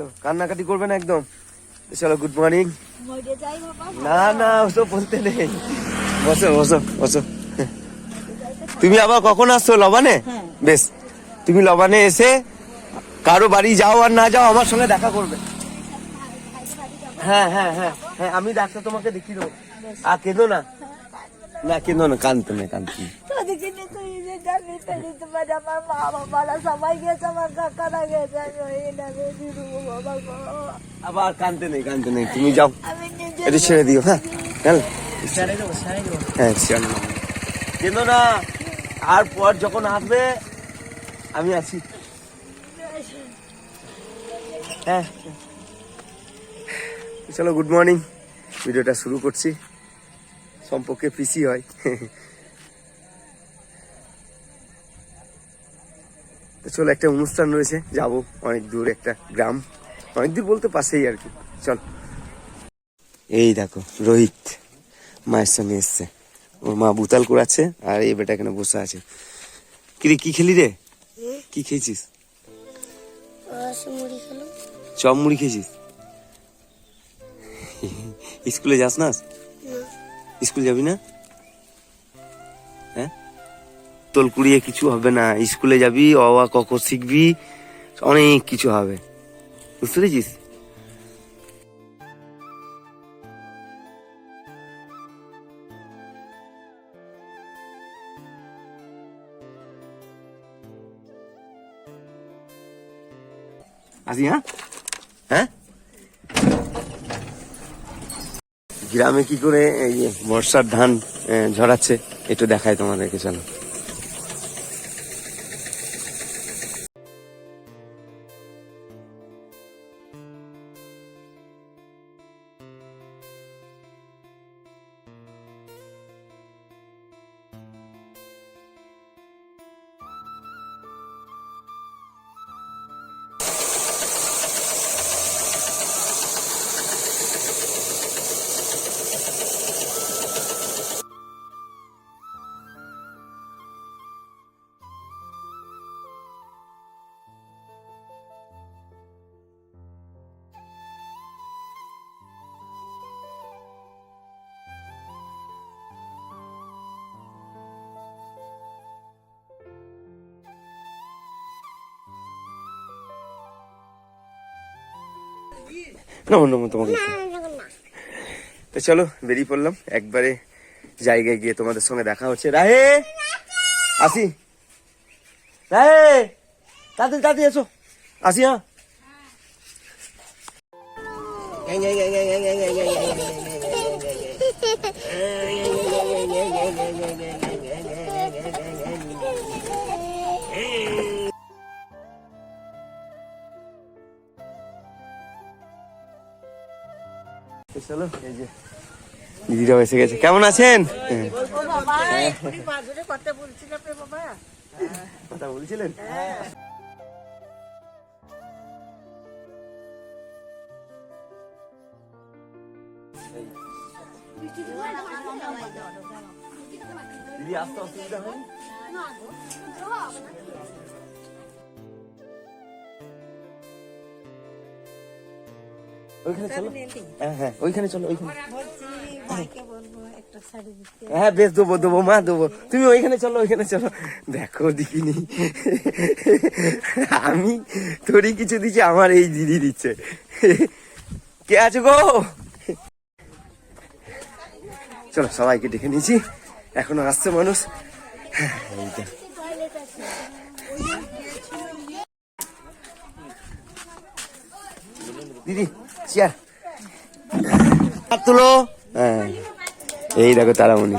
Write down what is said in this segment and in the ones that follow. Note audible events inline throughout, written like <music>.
চলো কান্নাকাটি করবে না একদম। চলো গুড মর্নিং না না ওসব বলতে নেই। বসো বসো বসো। তুমি আবার কখন আসছো? লবানে হ্যাঁ। বেশ। তুমি লবানে এসে কারও বাড়ি যাও আর না যাও আমার সঙ্গে দেখা করবে। হ্যাঁ হ্যাঁ হ্যাঁ হ্যাঁ আমি ডাক্তার তোমাকে দেখিয়ে দেবো। আর কেঁদো না। না কেঁদো না কানতে না কানতে না। আমার মা বাবারা সবাই গেছে আমার কাকারা গেছে আমি ওই নামে দিদু বাবা গো। আবার কানতে নেই কানতে নেই। তুমি যাও। এটা ছেড়ে দিও হ্যাঁ? হ্যাঁ হ্যাঁ ছেড়ে না আর পর যখন আসবে আমি আছি। হ্যাঁ। চলো গুড মর্নিং ভিডিওটা শুরু করছি। সম্পর্কে পিসি হয়। তো চলো একটা অনুষ্ঠান রয়েছে যাব অনেক দূর একটা গ্রাম। অনেক দূর বলতে পাশেই আর কি। চল। এই দেখো রোহিত মায়ের সঙ্গে এসছে। ওর মা বুতাল করাচ্ছে আর এই বেটা এখানে বসে আছে। কিরে কি খেলি রে? কি খেয়েছিস? চপ মুড়ি খেয়েছিস? স্কুলে যাস না। স্কুল যাবি না? তোল কুড়িয়ে কিছু হবে না। স্কুলে যাবি অবা কক শিখবি, অনেক কিছু হবে। বুঝতে পেরেছিস? আসি হ্যাঁ? হ্যাঁ? গ্রামে কি করে এই বর্ষার ধান ঝরাচ্ছে, একটু দেখায় তোমাদেরকে, চলো। না অন্য তোমাকে তো চলো বেরিয়ে পড়লাম। একবারে জায়গায় গিয়ে তোমাদের সঙ্গে দেখা হচ্ছে। রাহে! আসি। রাহে! তাড়াতাড়ি তাড়াতাড়ি এসো। আসি হ্যাঁ। <laughs> চলো এই যে। দিদিরাও এসে গেছে। কেমন আছেন? হ্যাঁ। কথা বলছিলেন? দিদি আসতে অসুবিধা হয়নি? ওইখানে চলো। হ্যাঁ হ্যাঁ ওইখানে চলো ওইখানে। হ্যাঁ বেশ দেবো দেবো মা দেবো। তুমি ওইখানে চলো ওইখানে চলো। দেখো দেখিনি আমি তোরই কিছু দিচ্ছি আমার এই দিদি দিচ্ছে। কে আছে গো? চলো সবাইকে ডেকে নিয়েছি। এখনও আসছে মানুষ। দিদি চেয়ার। তুলো। হ্যাঁ এই দেখো তারামণি।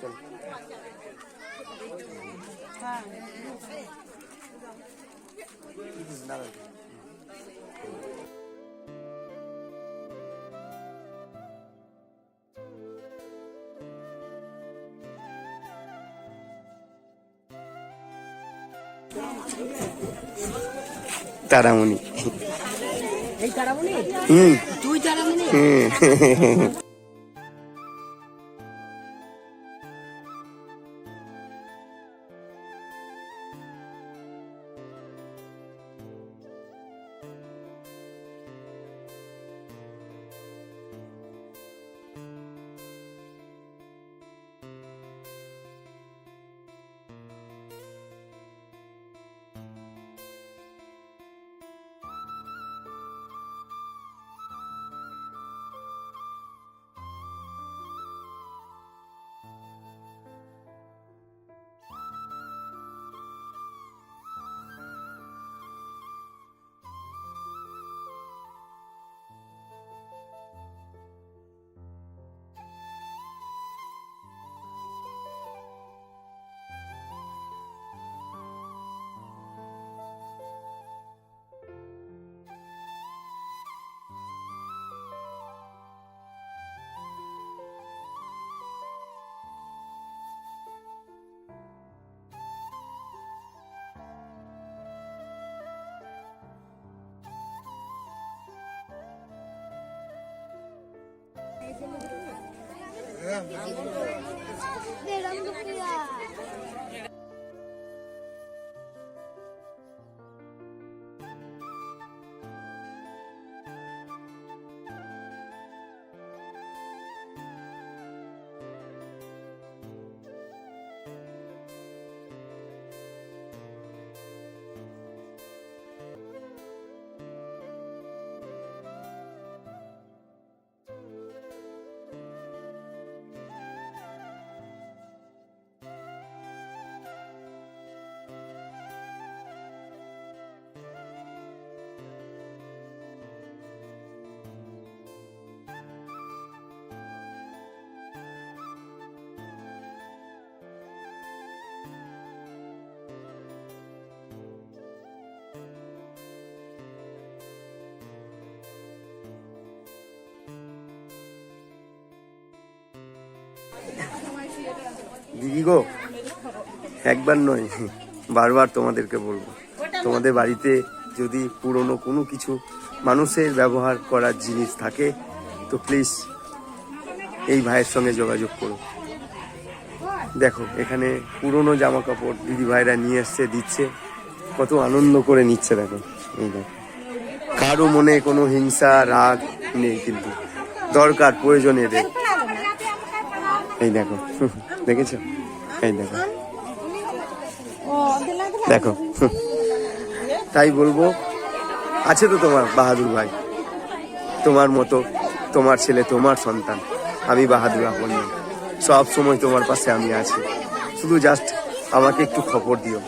চলো। তারামণি। এই তারামণি? হুম। তুই তারামণি? হুম। 别让狗吃啊！দিদি গো, একবার নয়, বারবার তোমাদেরকে বলব। তোমাদের বাড়িতে যদি পুরনো কোনো কিছু মানুষের ব্যবহার করার জিনিস থাকে, তো প্লিজ এই ভাইয়ের সঙ্গে যোগাযোগ করো। দেখো, এখানে পুরনো জামা কাপড় দিদি ভাইরা নিয়ে এসছে, দিচ্ছে। কত আনন্দ করে নিচ্ছে, দেখো। এই দেখো। কারও মনে কোনো হিংসা, রাগ নেই কিন্তু। দরকার, প্রয়োজন এদের এই দেখো, দেখেছ? এই দেখো। দেখো। তাই বলব, আছে তো তোমার বাহাদুর ভাই। তোমার মতো, তোমার ছেলে, তোমার সন্তান। আমি বাহাদুর আপন সব সময় তোমার পাশে আমি আছি। শুধু জাস্ট আমাকে একটু খবর দিও।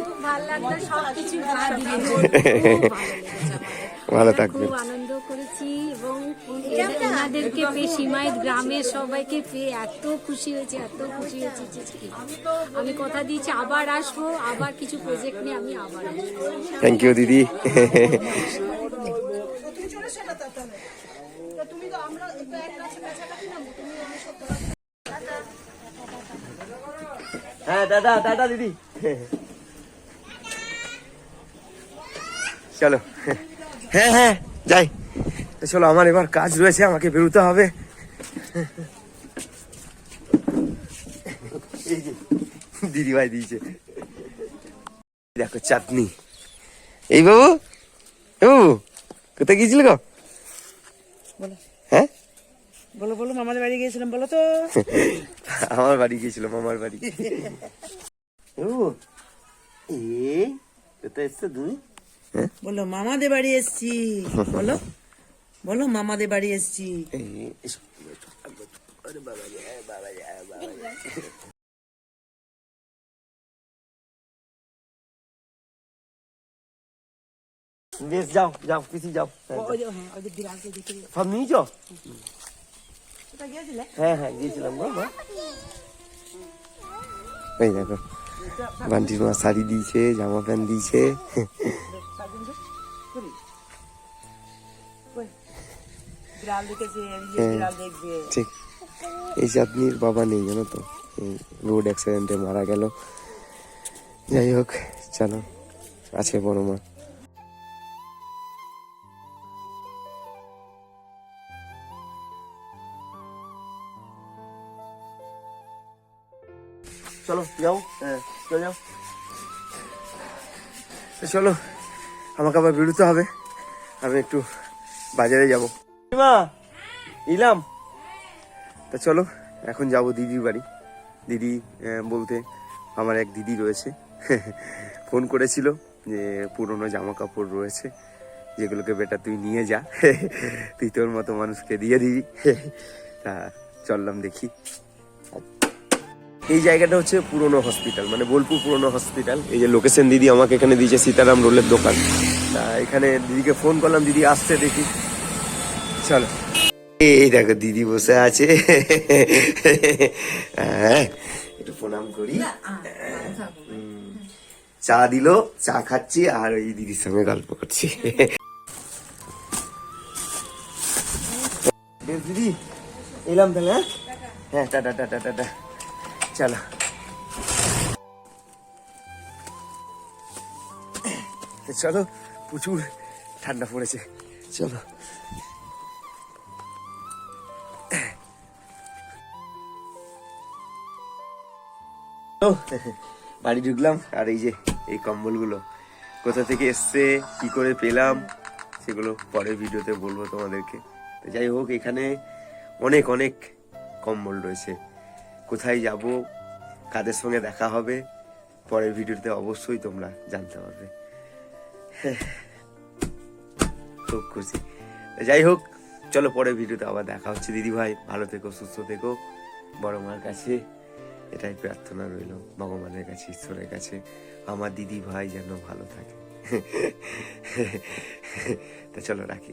<laughs> ভালো থাকবে খুব আনন্দ করেছি এবং ওনাদেরকে পেয়ে সীমায়ত গ্রামের সবাইকে পেয়ে এত খুশি হয়েছে এত খুশি হয়েছে আমি কথা দিয়েছি আবার আসব আবার কিছু প্রজেক্ট নিয়ে আমি আবার আসব। থ্যাংক ইউ দিদি। হ্যাঁ দাদা দাদা দিদি। চলো। হ্যাঁ হ্যাঁ যাই। চলো আমার এবার কাজ রয়েছে আমাকে বেরোতে হবে। দিদি ভাই দিয়েছে। দেখো চাটনি। এই বাবু এ বাবু কোথায় গিয়েছিল গো? হ্যাঁ? বলো বলো মামাদের বাড়ি গিয়েছিলাম বলো তো। <laughs> আমার বাড়ি গিয়েছিলাম আমার বাড়ি। <laughs> ও এই কোথায় এসছো তুমি? বলো মামাদের বাড়ি এসছি। বলো বলো মামাদের বাড়ি এসছি। বাবা রে। বেশ যাও যাও কিছু যাও। হ্যাঁ, হ্যাঁ সব নিয়েছ হ্যাঁ হ্যাঁ গিয়েছিলাম গো মা এই দেখো বান্টির মা শাড়ি দিয়েছে জামা প্যান্ট দিয়েছে। ঠিক। এই চাঁদনির বাবা নেই জানো তো? এই রোড অ্যাক্সিডেন্টে মারা গেল। যাই হোক চলো আছে বড় মা। চলো যাও হ্যাঁ চলে যাও। চলো আমাকে আবার বেরোতে হবে। আমি একটু বাজারে যাব। মা ইলাম তা চলো, এখন যাব দিদির বাড়ি। দিদি বলতে আমার এক দিদি রয়েছে। <laughs> ফোন করেছিল যে, পুরনো জামা কাপড় রয়েছে, যেগুলোকে বেটা তুই নিয়ে যা। <laughs> তুই তোর মতো মানুষকে দিয়ে দিবি। <laughs> তা চললাম দেখি। এই জায়গাটা হচ্ছে পুরনো হসপিটাল মানে বোলপুর পুরনো হসপিটাল। এই যে লোকেশন দিদি আমাকে এখানে দিয়েছে, সীতারাম রোলের দোকান। তা এখানে দিদিকে ফোন করলাম, দিদি আসছে দেখি। চলো। এই দেখো দিদি বসে আছে। হ্যাঁ একটু প্রণাম করি। চা দিলো চা খাচ্ছি আর ওই দিদির সঙ্গে গল্প করছি। দিদি এলাম তাহলে হ্যাঁ? হ্যাঁ টাটা টাটা টাটা চলো। চলো প্রচুর ঠান্ডা পড়েছে। চলো। বাড়ি ঢুকলাম, আর এই যে, এই কম্বলগুলো। কোথা থেকে এসছে, কি করে পেলাম, সেগুলো পরে ভিডিওতে বলব তোমাদেরকে। তো যাই হোক, এখানে অনেক অনেক কম্বল রয়েছে। কোথায় যাব, কাদের সঙ্গে দেখা হবে, পরের ভিডিওতে অবশ্যই তোমরা জানতে পারবে। খুব খুশি। যাই হোক, চলো পরের ভিডিওতে আবার দেখা হচ্ছে। দিদি ভাই ভালো থেকো, সুস্থ থেকো। বড় মার কাছে এটাই প্রার্থনা রইল। ভগবানের কাছে, ঈশ্বরের কাছে। আমার দিদি ভাই যেন ভালো থাকে। <laughs> তা চলো রাখি।